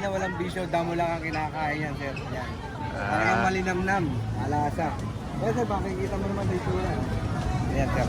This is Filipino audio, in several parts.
na walang bisyo, damo lang ang kinakain yan, sir. Yan. Ah. Parang malinamnam, alasa. Kaya sir, makikita mo naman dito na. Ayan, sir.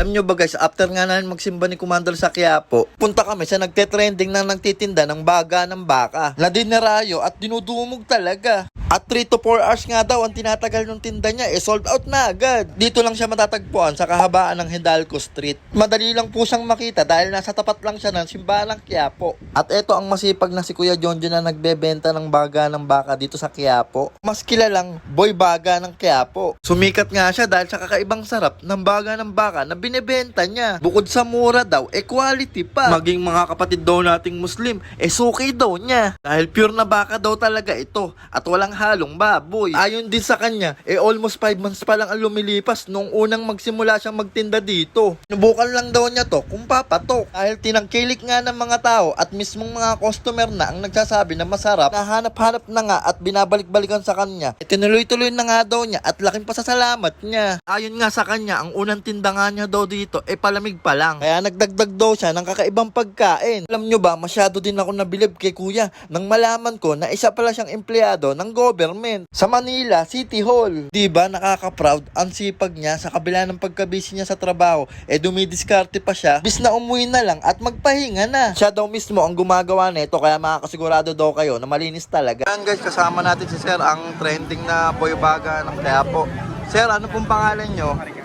Alam nyo ba guys, after nga namin magsimba ni Commander sa Quiapo, punta kami sa nagte-trending na nagtitinda ng baga ng baka na dinerayo at dinudumog talaga. At 3 to 4 hours nga daw ang tinatagal ng tinda niya, eh sold out na agad. Dito lang siya matatagpuan sa kahabaan ng Hidalgo Street. Madali lang po siyang makita dahil nasa tapat lang siya ng simbahan ng Quiapo. At eto ang masipag na si Kuya Jonjo na nagbebenta ng baga ng baka dito sa Quiapo. Mas kilalang boy baga ng Quiapo. Sumikat nga siya dahil sa kakaibang sarap ng baga ng baka na binebenta niya. Bukod sa mura daw, eh quality pa. Maging mga kapatid daw nating Muslim, eh suki daw niya. Dahil pure na baka daw talaga ito at walang halong baboy. Ayon din sa kanya, eh almost 5 months pa lang ang lumilipas nung unang magsimula siyang magtinda dito. Nubukan lang daw niya to kung papatok. Dahil tinangkilik nga ng mga tao at mismong mga customer na ang nagsasabi na masarap, nahanap-hanap na nga at binabalik-balikan sa kanya. Eh, tinuloy-tuloy na nga daw niya at laking pasasalamat niya. Ayon nga sa kanya, ang unang tinda nga niya daw dito eh palamig pa lang. Kaya nagdagdag daw siya ng kakaibang pagkain. Alam nyo ba, masyado din ako nabilib kay kuya nang malaman ko na isa pala siyang empleyado ng government sa Manila City Hall. 'Di ba nakaka-proud ang sipag niya sa kabila ng pagkabisi niya sa trabaho, eh dumidiskarte pa siya. Bis na umuwi na lang at magpahinga na. Siya daw mismo ang gumagawa nito kaya makakasigurado daw kayo na malinis talaga. Yan guys, kasama natin si Sir ang trending na boy baga ng Quiapo. Sir, ano pong pangalan nyo?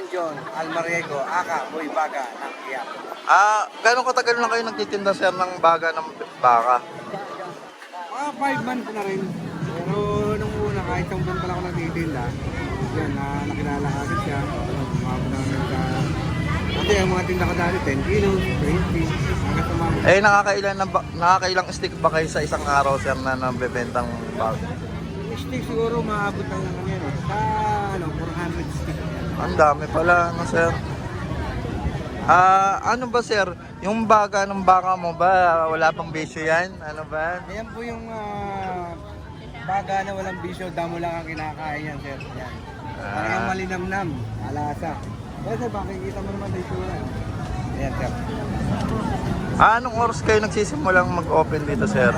Ah, John John Almariego, aka Boy Baga ng Iyak. Ah, gano'ng katagal na kayo nagtitinda sir ng baga ng baka? Mga 5 months na rin. Pero nung una, kahit isang buwan pa lang ako nagtitinda, yan, na nakilala ka agad siya. Umabot na rin sa... Kasi ang mga tinda ko dati, 10 kilos, 20, hanggang tumabot. Eh, nakakailan, na ba, nakakailang stick ba kayo sa isang araw sir na nabebentang baga? Stick siguro maabot ng ano yan, eh, sa ano, 400 stick. Ang dami pala, no sir? Ah, ano ba sir? Yung baga ng baka mo ba, wala pang bisyo yan? Ano ba? Ayan po yung ah, baga na walang bisyo, damo lang ang kinakain yan, sir. Yan. Parang Ah. malinamnam, alasa. Kaya sir, makikita mo naman dito na. Ayan, sir. Ah, anong oras kayo nagsisimulang mag-open dito sir?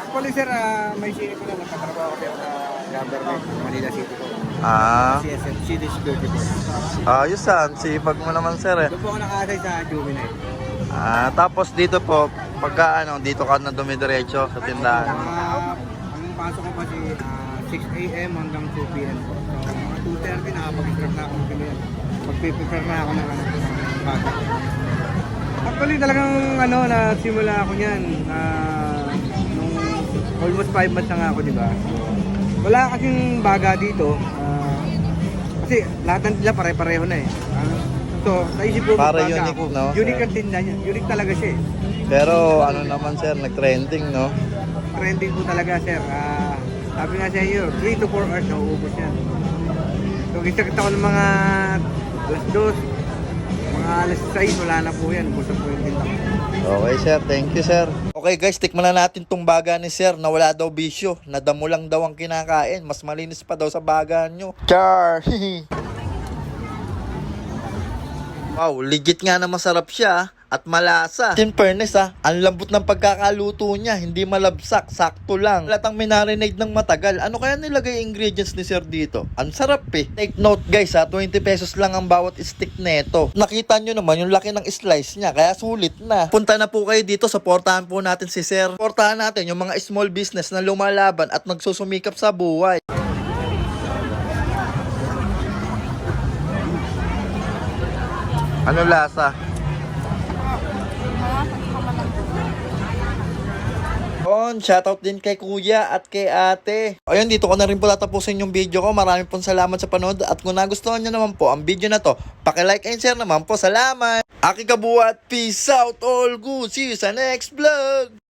Actually, sir, ah, may sini ko na nagkatrabaho ko sir sa government, Manila City po. Ah, CSM, City Security po. ayos ah, sipag mo naman sir eh. Doon po ako nakasay sa Juvenile. Ah, tapos dito po, pagka ano, dito ka na dumidiretso sa tindahan. Ah, ang pasok ko kasi ah, 6 a.m. hanggang 2 p.m. po. So, mga 2.30 nakapag-start na ako ng ganyan. Magpiprepare na ako ng ano, ng. Actually, talagang ano, na simula ako niyan. ah, nung almost 5 months na nga ako, di ba? So, wala kasing baga dito. Kasi lahat ng nila pare-pareho na eh. So, naisip ko Para magbaga unique, ako. no? Unique ang tinda niya. Unique talaga siya eh. Pero ano naman sir, nag-trending no? trending po talaga sir. Ah, sabi nga sa inyo, 3 to 4 hours na uubos yan. So gisagta ko ng mga alas 2, mga alas 6, wala na po yan. Busog po yung tinta. Okay sir, thank you sir. Okay guys, tikman na natin tong baga ni sir na wala daw bisyo. Nadamo lang daw ang kinakain. Mas malinis pa daw sa baga nyo. Char! wow, legit nga na masarap siya at malasa. In fairness ha, ang lambot ng pagkakaluto niya, hindi malabsak, sakto lang. Latang minarinade ng matagal. Ano kaya nilagay ingredients ni sir dito? Ang sarap eh. Take note guys ha, 20 pesos lang ang bawat stick neto. Nakita nyo naman yung laki ng slice niya, kaya sulit na. Punta na po kayo dito, supportahan po natin si sir. Supportahan natin yung mga small business na lumalaban at nagsusumikap sa buhay. Ano lasa? On, shoutout din kay kuya at kay ate. Ayun, dito ko na rin po tatapusin yung video ko. Maraming pong salamat sa panood. At kung nagustuhan nyo naman po ang video na to, like and share naman po. Salamat! Aki kabuat, peace out all good. See you sa next vlog!